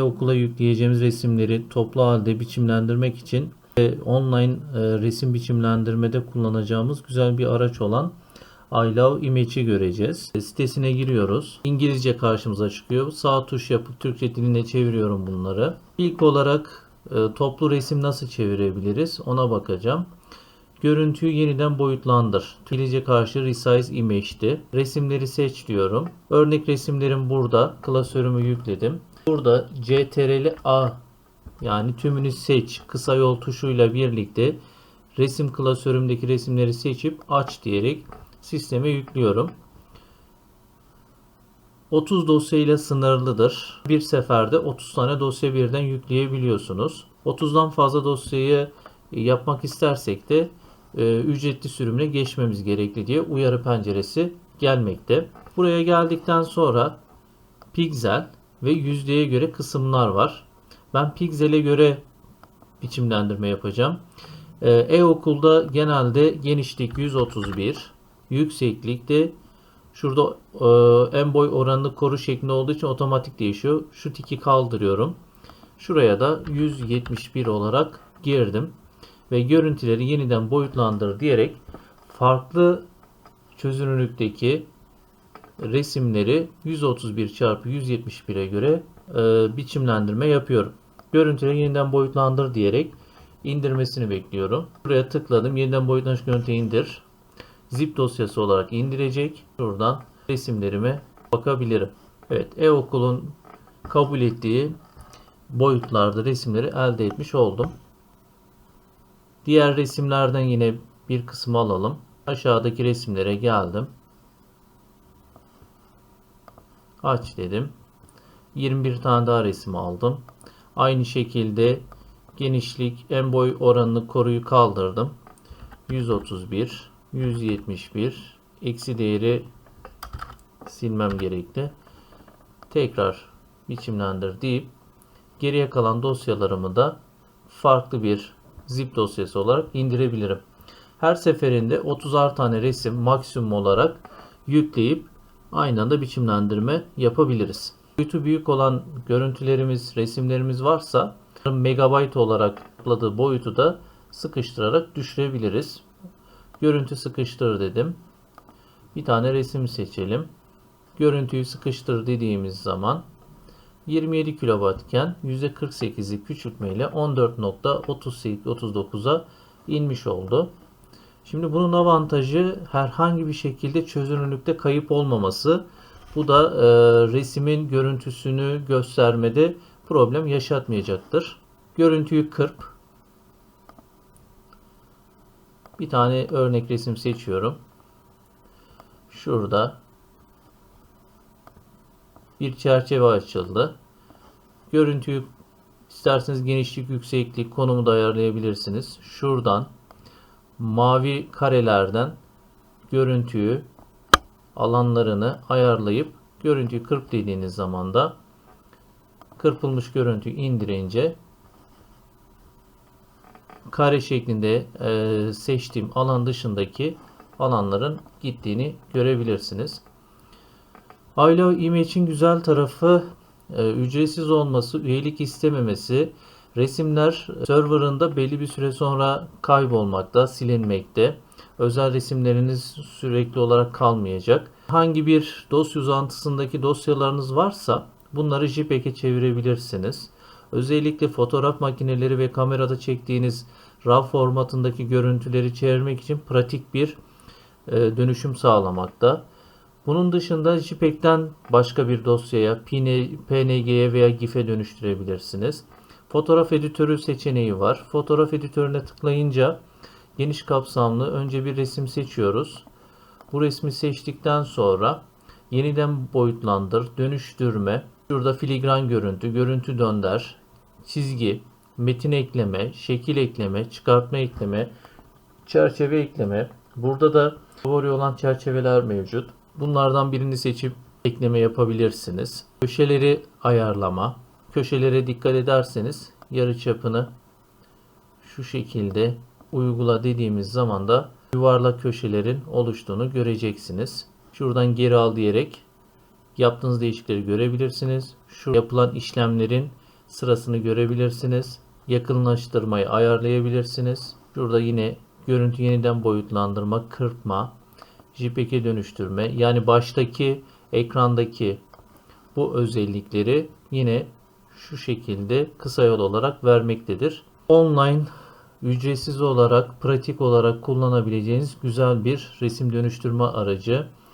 okula yükleyeceğimiz resimleri toplu halde biçimlendirmek için online e, resim biçimlendirmede kullanacağımız güzel bir araç olan I Love Image'i göreceğiz. E, Sitesine giriyoruz. İngilizce karşımıza çıkıyor. Sağ tuş yapıp Türkçe diline çeviriyorum bunları. İlk olarak e, toplu resim nasıl çevirebiliriz ona bakacağım. Görüntüyü yeniden boyutlandır. İngilizce karşı resize image'ti. Resimleri seç diyorum. Örnek resimlerim burada. Klasörümü yükledim. Burada CTRL A yani tümünü seç kısa yol tuşuyla birlikte resim klasörümdeki resimleri seçip aç diyerek sisteme yüklüyorum. 30 dosyayla sınırlıdır. Bir seferde 30 tane dosya birden yükleyebiliyorsunuz. 30'dan fazla dosyayı yapmak istersek de e, ücretli sürümüne geçmemiz gerekli diye uyarı penceresi gelmekte. Buraya geldikten sonra piksel ve yüzdeye göre kısımlar var. Ben piksele göre biçimlendirme yapacağım. Ee, E-okulda genelde genişlik 131, yükseklik de şurada e, en boy oranını koru şeklinde olduğu için otomatik değişiyor. Şu tiki kaldırıyorum. Şuraya da 171 olarak girdim. Ve görüntüleri yeniden boyutlandır diyerek farklı çözünürlükteki resimleri 131 çarpı 171'e göre e, biçimlendirme yapıyorum. Görüntüleri yeniden boyutlandır diyerek indirmesini bekliyorum. Buraya tıkladım. Yeniden boyutlanmış görüntü indir. Zip dosyası olarak indirecek. Şuradan resimlerime bakabilirim. Evet, e-okulun kabul ettiği boyutlarda resimleri elde etmiş oldum. Diğer resimlerden yine bir kısmı alalım. Aşağıdaki resimlere geldim. Aç dedim. 21 tane daha resim aldım. Aynı şekilde genişlik en boy oranını koruyu kaldırdım. 131, 171, eksi değeri silmem gerekli. Tekrar biçimlendir deyip geriye kalan dosyalarımı da farklı bir zip dosyası olarak indirebilirim. Her seferinde 30'ar tane resim maksimum olarak yükleyip aynı anda biçimlendirme yapabiliriz. Boyutu büyük olan görüntülerimiz, resimlerimiz varsa megabayt olarak topladığı boyutu da sıkıştırarak düşürebiliriz. Görüntü sıkıştır dedim. Bir tane resim seçelim. Görüntüyü sıkıştır dediğimiz zaman 27 kB iken %48'i küçültmeyle 14.39'a inmiş oldu. Şimdi bunun avantajı herhangi bir şekilde çözünürlükte kayıp olmaması. Bu da e, resimin görüntüsünü göstermede problem yaşatmayacaktır. Görüntüyü kırp. Bir tane örnek resim seçiyorum. Şurada bir çerçeve açıldı. Görüntüyü isterseniz genişlik, yükseklik, konumu da ayarlayabilirsiniz. Şuradan mavi karelerden görüntüyü alanlarını ayarlayıp görüntüyü kırp dediğiniz zaman da kırpılmış görüntüyü indirince kare şeklinde e, seçtiğim alan dışındaki alanların gittiğini görebilirsiniz. Ayla Image'in güzel tarafı e, ücretsiz olması, üyelik istememesi, resimler serverında belli bir süre sonra kaybolmakta, silinmekte. Özel resimleriniz sürekli olarak kalmayacak. Hangi bir dosya uzantısındaki dosyalarınız varsa bunları JPEG'e çevirebilirsiniz. Özellikle fotoğraf makineleri ve kamerada çektiğiniz RAW formatındaki görüntüleri çevirmek için pratik bir e, dönüşüm sağlamakta. Bunun dışında JPEG'den başka bir dosyaya, PNG'ye veya GIF'e dönüştürebilirsiniz. Fotoğraf editörü seçeneği var. Fotoğraf editörüne tıklayınca geniş kapsamlı önce bir resim seçiyoruz. Bu resmi seçtikten sonra yeniden boyutlandır, dönüştürme, şurada filigran görüntü, görüntü dönder, çizgi, metin ekleme, şekil ekleme, çıkartma ekleme, çerçeve ekleme. Burada da favori olan çerçeveler mevcut. Bunlardan birini seçip ekleme yapabilirsiniz. Köşeleri ayarlama. Köşelere dikkat ederseniz yarı çapını şu şekilde uygula dediğimiz zaman da yuvarlak köşelerin oluştuğunu göreceksiniz. Şuradan geri al diyerek yaptığınız değişiklikleri görebilirsiniz. Şu yapılan işlemlerin sırasını görebilirsiniz. Yakınlaştırmayı ayarlayabilirsiniz. Burada yine görüntü yeniden boyutlandırma, kırpma, JPEG'e dönüştürme. Yani baştaki ekrandaki bu özellikleri yine şu şekilde kısa yol olarak vermektedir. Online ücretsiz olarak pratik olarak kullanabileceğiniz güzel bir resim dönüştürme aracı.